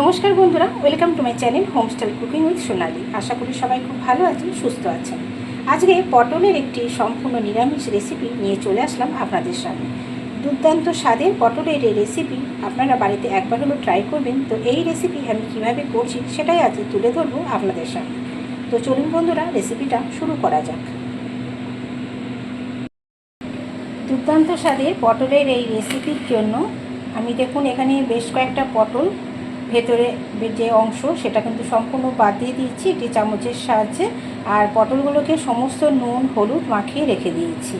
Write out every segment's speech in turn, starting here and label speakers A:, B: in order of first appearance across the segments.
A: নমস্কার বন্ধুরা, welcome to my channel home style cooking with Sonali. আশা করি সবাই খুব ভালো আছেন, সুস্থ আছেন। আজকে পটলের একটি সম্পূর্ণ নিরামিষ রেসিপি নিয়ে চলে আসলাম আপনাদের সামনে। দুর্দান্ত স্বাদের পটলের এই রেসিপি আপনারা বাড়িতে একবার হলো ট্রাই করবেন। তো এই রেসিপি আমি কীভাবে করছি সেটাই আজকে তুলে ধরবো আপনাদের সামনে। তো চলুন বন্ধুরা রেসিপিটা শুরু করা যাক। দুর্দান্ত স্বাদের পটলের এই রেসিপির জন্য আমি দেখুন এখানে বেশ কয়েকটা পটল ভেতরে যে অংশ, সেটা কিন্তু সম্পূর্ণ বাদ দিয়ে দিয়েছি। একটি চামচের সাহায্যে আর পটলগুলোকে সমস্ত নুন, হলুদ মাখিয়ে রেখে দিয়েছি।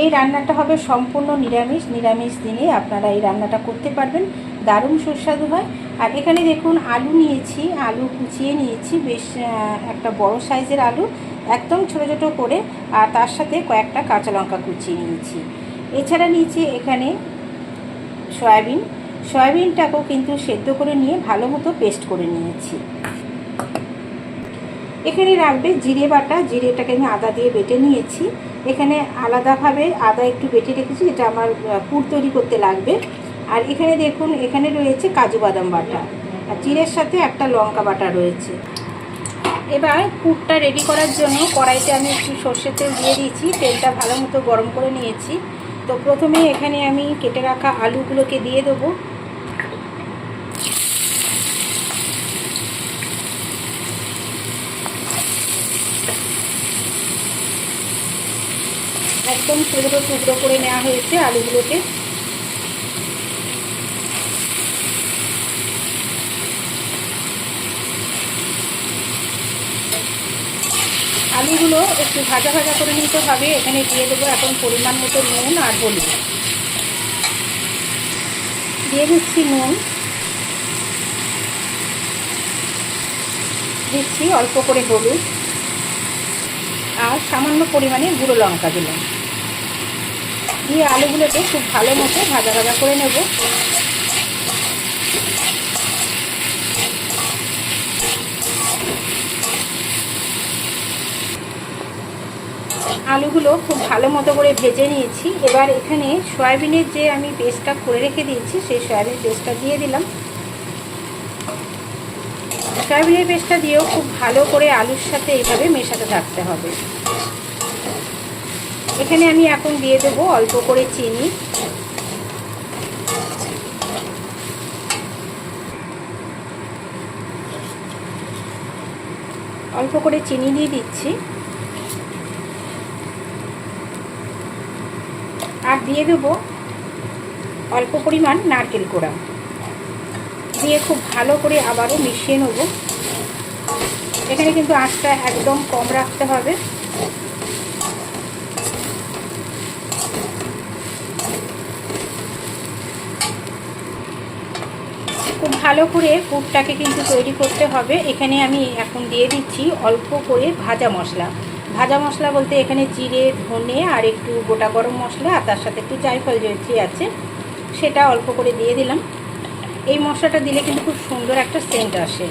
A: এই রান্নাটা হবে সম্পূর্ণ নিরামিষ। নিরামিষ দিনে আপনারা এই রান্নাটা করতে পারবেন। দারুণ সুস্বাদু হয়। আর এখানে দেখুন, আলু নিয়েছি, আলু কুচিয়ে নিয়েছি। বেশ একটা বড় সাইজের আলু, একদম ছোটো ছোটো করে। আর তার সাথে কয়েকটা কাঁচা লঙ্কা কুচিয়ে নিয়েছি। এছাড়া নিয়েছি এখানে সয়াবিন সয়াবিনটাকেও কিন্তু সেদ্ধ করে নিয়ে ভালো মতো পেস্ট করে নিয়েছি। এখানে রাখবে জিরে বাটা, জিরেটাকে আমি আদা দিয়ে বেটে নিয়েছি। এখানে আলাদাভাবে আদা একটু বেটে রেখেছি, যেটা আমার পুর তৈরি করতে লাগবে। আর এখানে দেখুন, এখানে রয়েছে কাজু বাদাম বাটা। আর জিরের সাথে একটা লঙ্কা বাটা রয়েছে। এবার পুরটা রেডি করার জন্য কড়াইতে আমি একটু সর্ষের তেল দিয়ে দিয়েছি। তেলটা ভালো মতো গরম করে নিয়েছি। তো প্রথমে এখানে আমি কেটে রাখা আলুগুলোকে দিয়ে দেবো। একদম ছোটো টুকরো করে নেওয়া হয়েছে আলুগুলোকে। আলুগুলো একটু ভাজা ভাজা করে নিতে হবে। এখানে দিয়ে দেবো এখন পরিমাণ মতো নুন আর হলুদ। দিয়ে দিচ্ছি নুন। দিচ্ছি অল্প করে হলুদ। আর সামান্য পরিমাণে গুঁড়ো লঙ্কা দিলাম। দিয়ে আলুগুলোকে খুব ভালো মতো ভাজা ভাজা করে নেব। আলুগুলো খুব ভালো মতো করে ভেজে নিয়েছি। এবার এখানে সয়াবিনের যে আমি পেস্টটা করে রেখে দিয়েছি, সেই সয়াবিন পেস্টটা দিয়ে দিলাম। সয়াবিনের পেস্টটা দিয়েও খুব ভালো করে আলুর সাথে এইভাবে মেশাতে থাকতে হবে। এখানে আমি এখন দিয়ে দেবো অল্প করে চিনি। অল্প করে চিনি দিয়ে দিচ্ছি। আর দিয়ে দেবো অল্প পরিমাণ নারকেল কোড়া। দিয়ে খুব ভালো করে আবারও মিশিয়ে নেব। এখানে কিন্তু আঁচটা একদম কম রাখতে হবে। খুব ভালো করে পুরটাকে কিন্তু তৈরি করতে হবে। এখানে আমি এখন দিয়ে দিচ্ছি অল্প করে ভাজা মশলা। ভাজা মশলা বলতে এখানে জিরে, ধনে আর একটু গোটা গরম মশলা আর তার সাথে একটু জায়ফল জয়ত্রী আছে, সেটা অল্প করে দিয়ে দিলাম। এই মশলাটা দিলে কিন্তু খুব সুন্দর একটা সেন্ট আসে।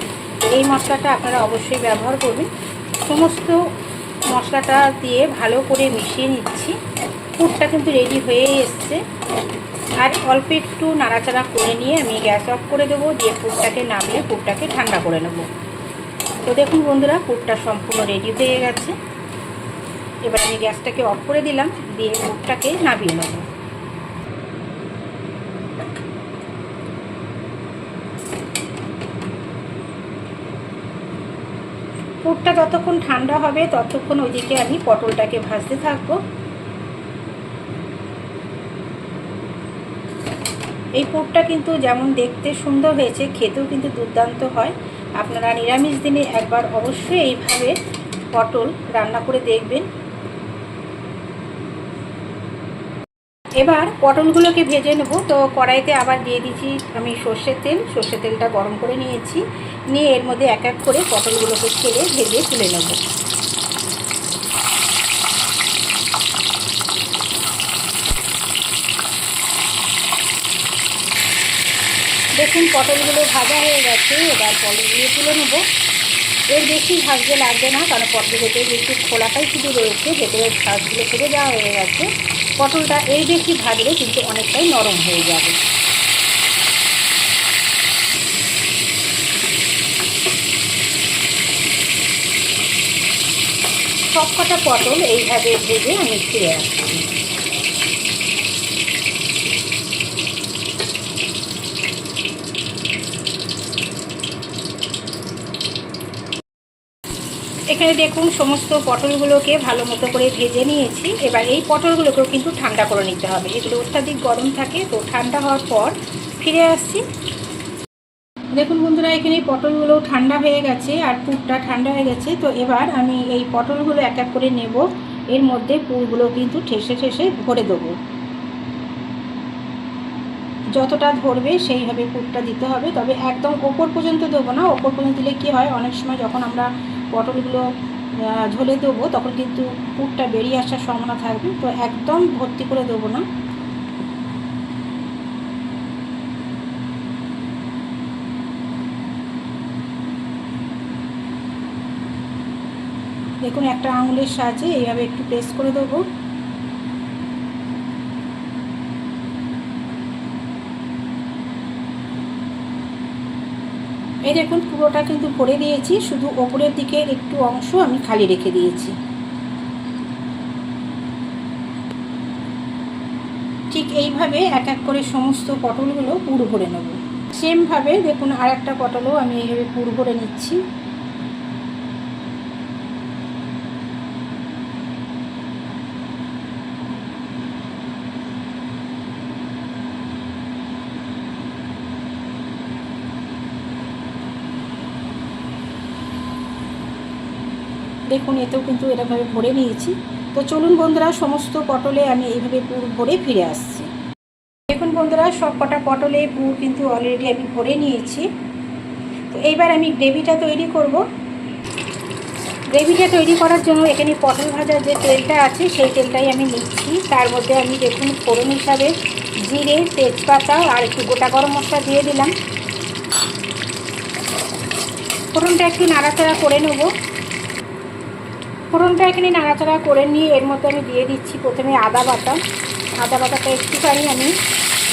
A: এই মশলাটা আপনারা অবশ্যই ব্যবহার করবেন। সমস্ত মশলাটা দিয়ে ভালো করে মিশিয়ে নিচ্ছি। পুরটা কিন্তু রেডি হয়ে এসছে। আর অল্প একটু নাড়াচাড়া করে নিয়ে আমি গ্যাস অফ করে দেবো, দিয়ে পুরটাকে নামিয়ে পুরটাকে ঠান্ডা করে নেব। তো দেখুন বন্ধুরা, পুরটা সম্পূর্ণ রেডি হয়ে গেছে। এবার আমি গ্যাসটাকে অফ করে দিলাম, দিয়ে মুখটাকে নামিয়ে নেব। পুরটা যতক্ষণ ঠান্ডা হবে, ততক্ষণ ওইদিকে আমি পটলটাকে ভাজতে থাকব। এই পুরটা কিন্তু যেমন দেখতে সুন্দর হয়েছে, খেতেও কিন্তু দুর্দান্ত হয়। আপনারা নিরামিষ দিনে একবার অবশ্যই এইভাবে পটল রান্না করে দেখবেন। এবার পটলগুলোকে ভেজে নেব। তো কড়াইতে আবার দিয়ে দিচ্ছি আমি সর্ষের তেল। সর্ষের তেলটা গরম করে নিয়েছি। নিয়ে এর মধ্যে এক এক করে পটলগুলোকে ছেড়ে ভেজে তুলে নেব। দেখুন, পটলগুলো ভাজা হয়ে গেছে। এবার পটলগুলো তুলে নেব। এর বেশি ভাজতে লাগবে না, কারণ পটলের ভেতরে যেহেতু খোলাটাই শুধু রয়েছে, ভেতরের শাকগুলো ফেলে দেওয়া হয়ে গেছে। পটলটা এই বেশি ভাজলে কিন্তু অনেকটাই নরম হয়ে যাবে। সব কটা পটল এইভাবে ভেজে আমি ফিরে আসছি। এখানে দেখুন, সমস্ত পটলগুলোকে ভালো মতো করে ভেজে নিয়েছি। এবার এই পটলগুলোকেও কিন্তু ঠান্ডা করে নিতে হবে। এগুলো অত্যাধিক গরম থাকে, তো ঠান্ডা হওয়ার পর ফিরে আসছি। দেখুন বন্ধুরা, এখানে পটলগুলো ঠান্ডা হয়ে গেছে আর পুরটা ঠান্ডা হয়ে গেছে। তো এবার আমি এই পটলগুলো এক এক করে নেব। এর মধ্যে পুরগুলো কিন্তু ঠেসে ঠেসে ভরে দেবো। যতটা ধরবে সেইভাবে পুরটা দিতে হবে। তবে একদম ওপর পর্যন্ত দেবো না। ওপর পর্যন্ত দিলে কী হয়, অনেক সময় যখন আমরা পটলগুলো ঝোলে দেবো, তখন কিন্তু পুরটা বেরিয়ে আসার সম্ভাবনা থাকবে। তো একদম ভর্তি করে দেবো না। দেখুন, একটা আঙুলের সাহায্যে এইভাবে একটু প্রেস করে দেবো। এই দেখুন, পুরোটা কিন্তু ভরে দিয়েছি। শুধু ওপরের দিকে একটু অংশ আমি খালি রেখে দিয়েছি। ঠিক এইভাবে এক এক করে সমস্ত পটলগুলো পুর ভরে নেব। সেমভাবে দেখুন আর একটা পটলও আমি এইভাবে পুর ভরে নিচ্ছি। দেখুন, এতেও কিন্তু এরকমভাবে ভরে নিয়েছি। তো চলুন বন্ধুরা, সমস্ত পটলে আমি এইভাবে পুর ভরে ফিরে আসছি। দেখুন বন্ধুরা, সব কটা পটলে পুর কিন্তু অলরেডি আমি ভরে নিয়েছি। তো এইবার আমি গ্রেভিটা তৈরি করব। গ্রেভিটা তৈরি করার জন্য এখানে পটল ভাজার যে তেলটা আছে, সেই তেলটাই আমি নিচ্ছি। তার মধ্যে আমি দেখুন, ফোড়ন হিসাবে জিরে, তেজপাতা আর একটু গোটা গরম মশলা দিয়ে দিলাম। ফোড়নটা একটু নাড়াচাড়া করে নেব। ফোড়নটা এখানে নাড়াচাড়া করে নিয়ে এর মধ্যে আমি দিয়ে দিচ্ছি প্রথমে আদা বাটা। আদা বাটাটা একটুখানি আমি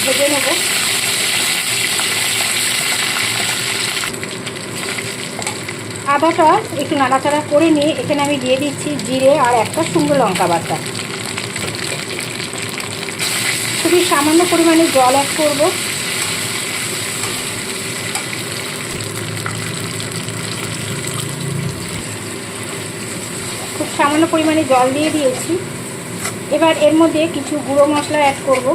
A: ভেজে নেব। আদাটা একটু নাড়াচাড়া করে নিয়ে এখানে আমি দিয়ে দিচ্ছি জিরে আর একটা শুকনো লঙ্কা বাটা। খুবই সামান্য পরিমাণে জল অ্যাড করব খুব সামান্য পরিমাণে জল দিয়ে দিয়েছি। এবার এর মধ্যে কিছু গুঁড়ো মশলা অ্যাড করব।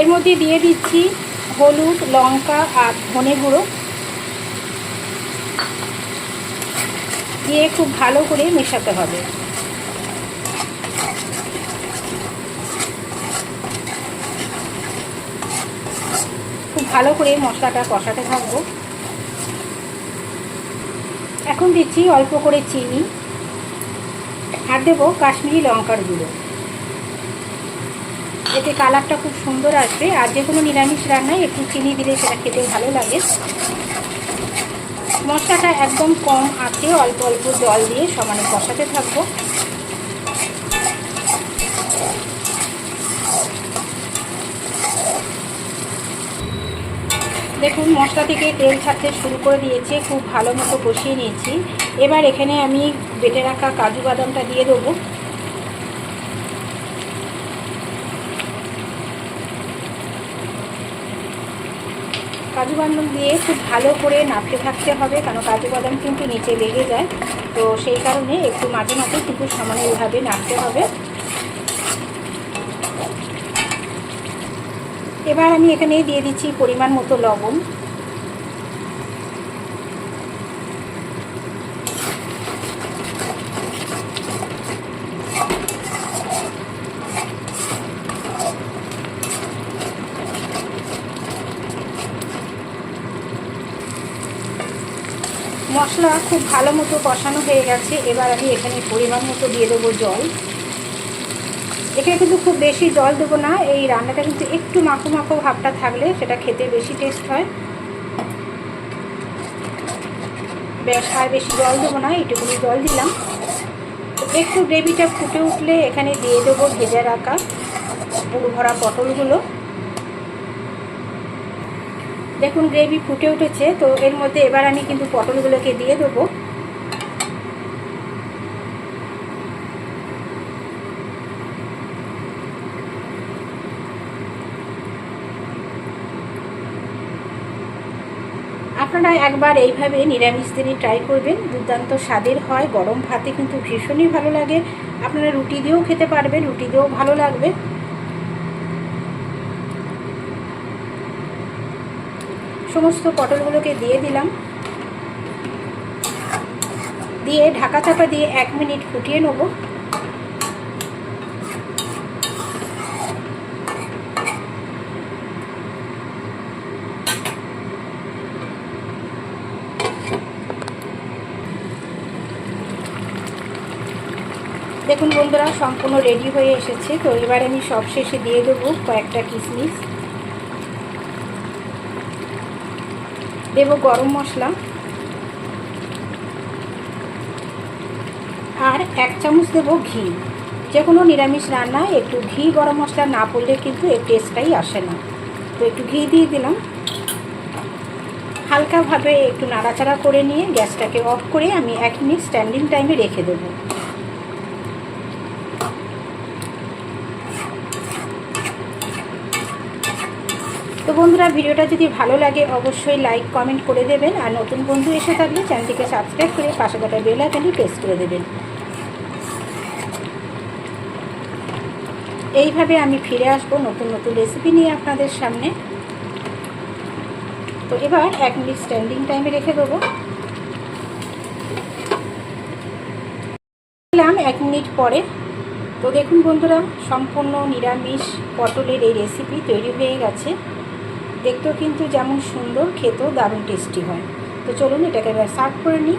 A: এর মধ্যে দিয়ে দিচ্ছি হলুদ, লঙ্কা আর ধনে গুঁড়ো। দিয়ে খুব ভালো করে মেশাতে হবে। ভালো করে মশলাটা কষাতে থাকব। এখন দিচ্ছি অল্প করে চিনি। আর দেবো কাশ্মীরি লঙ্কার গুঁড়ো। এতে কালারটা খুব সুন্দর আসবে। আর যে কোনো নিরামিষ রান্নায় একটু চিনি দিলে সেটা খেতে ভালো লাগে। মশলাটা একদম কম আছে অল্প অল্প জল দিয়ে সমানে কষাতে থাকব। দেখুন, মশলা থেকে তেল ছাড়তে শুরু করে দিয়েছে, খুব ভালো মতো কষিয়ে নিয়েছি। এবার এখানে আমি বেটে রাখা কাজু বাদামটা দিয়ে দেবো। কাজু বাদাম দিয়ে খুব ভালো করে নাড়তে থাকতে হবে, কারণ কাজু বাদাম কিন্তু নিচে লেগে যায়। তো সেই কারণে একটু মাঝে মাঝে কিন্তু সামান্য এইভাবে নাড়তে হবে। এবার আমি এখানে দিয়ে দিচ্ছি পরিমাণ মতো লবণ। মশলা খুব ভালো মতো কষানো হয়ে গেছে। এবার আমি এখানে পরিমাণ মতো দিয়ে দেবো জল। এখানে কিন্তু খুব বেশি জল দেবো না, এই রান্নাটা কিন্তু একটু মাখো মাখো ভাবটা থাকলে সেটা খেতে বেশি টেস্ট হয়। বেশ আর বেশি জল দেবো না, এইটুকুনি জল দিলাম। একটু গ্রেভিটা ফুটে উঠলে এখানে দিয়ে দেবো ভেজে রাখা পুরো ভরা পটলগুলো। দেখুন, গ্রেভি ফুটে উঠেছে, তো এর মধ্যে এবার আমি কিন্তু পটলগুলোকে দিয়ে দেবো। আপনারা একবার এইভাবে নিরামিষ দিনই ট্রাই করবেন। দুর্দান্ত স্বাদের হয়, গরম ভাতে কিন্তু ভীষণই ভালো লাগে। আপনারা রুটি দিয়েও খেতে পারবেন, রুটি দিয়েও ভালো লাগবে। সমস্ত পটলগুলোকে দিয়ে দিলাম। দিয়ে ঢাকা চাপা দিয়ে এক মিনিট ফুটিয়ে নেব। দেখুন বন্ধুরা, সম্পূর্ণ রেডি হয়ে এসেছে। তো এবার আমি সব শেষে দিয়ে দেবো কয়েকটা কিশমিশ দেবো গরম মশলা। আর এক চামচ দেবো ঘি। যে কোনো নিরামিষ রান্নায় একটু ঘি, গরম মশলা না পড়লে কিন্তু এর টেস্টটাই আসে না। তো একটু ঘি দিয়ে দিলাম। হালকাভাবে একটু নাড়াচাড়া করে নিয়ে গ্যাসটাকে অফ করে আমি এক মিনিট স্ট্যান্ডিং টাইমে রেখে দেবো। তো বন্ধুরা, ভিডিওটা যদি ভালো লাগে, অবশ্যই লাইক কমেন্ট করে দেবেন। আর নতুন বন্ধু এসে থাকলে চ্যানেলটিকে সাবস্ক্রাইব করে পাশে থাকা বেল আইকনটি প্রেস করে দেবেন। এইভাবে আমি ফিরে আসব নতুন নতুন রেসিপি নিয়ে আপনাদের সামনে। তো এবার এক মিনিট স্ট্যান্ডিং টাইমে রেখে দেবো। দিলাম এক মিনিট পরে। তো দেখুন বন্ধুরা, সম্পূর্ণ নিরামিষ পটলের এই রেসিপি তৈরি হয়ে গেছে। দেখতেও কিন্তু যেমন সুন্দর, খেতেও দারুণ টেস্টি হয়। তো চলুন এটাকে এবার সার্ভ করে নিই।